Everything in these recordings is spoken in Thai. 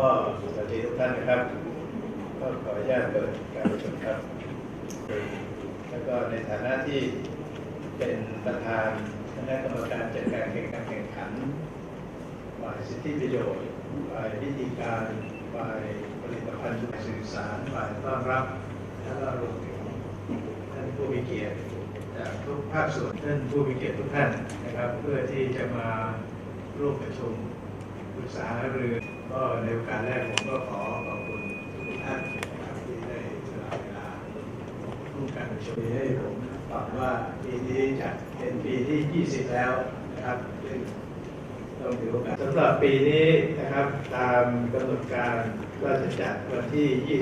ก็สวัสดีทุกท่านนะครับ ก็ขออนุญาตเปิดการประชุมครับ แล้วก็ในฐานะที่เป็นประธานคณะกรรมการจัดการแข่งขันแข่งขันฝ่ายสิทธิประโยชน์ฝ่ายวิธีการฝ่ายผลิตภัณฑ์สื่อสารฝ่ายต้อนรับแล้วก็รวมถึงท่านผู้มีเกียรติจากทุกภาคส่วนท่านผู้มีเกียรติทุกท่านนะครับ เพื่อที่จะมาร่วมประชุม ปรึกษาหรือก็ในโอกาสแรกผมก็ขอขอบคุณทุกท่านนะครับที่ได้สละเวลาร่วมการประชุมให้ผมตอบว่าปีนี้จะเป็นปีที่ 20 แล้วนะครับซึ่งต้องถือโอกาสสำหรับปีนี้นะครับตามกำหนดการว่าจะจัดวันที่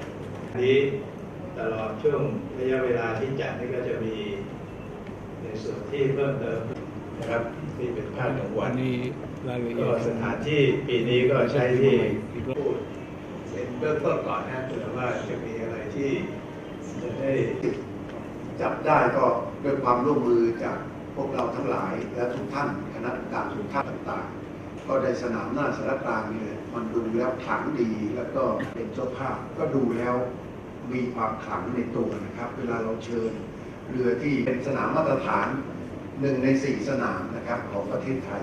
27 นี้ตลอดช่วงระยะเวลาที่จัดนี่ก็จะมีในส่วนที่เพิ่มเติม นะครับที่เป็นภาคกลางวัวันนนี้รายละเอีก็ยดสถานที่ปีนี้ก็ใช้ที่พูดเป็นเบื้องต้นก่อนนะเผื่อว่าจะมีอะไรที่จะได้ จับได้ก็ด้วยความร่วมมือจากพวกเราทั้งหลายและทุกท่านคณะกรรมการทุกท่านต่างๆ ก็ได้สนามหน้าสารกลางเนี่ยมันดูแล้วขลังดีแล้วก็เป็นเจ้าภาพก็ดูแล้วมีความขลังในตัวนะครับ เวลาเราเชิญ เรือที่เป็นสนามมาตรฐาน หนึ่งในสี่สนามนะครับของประเทศไทย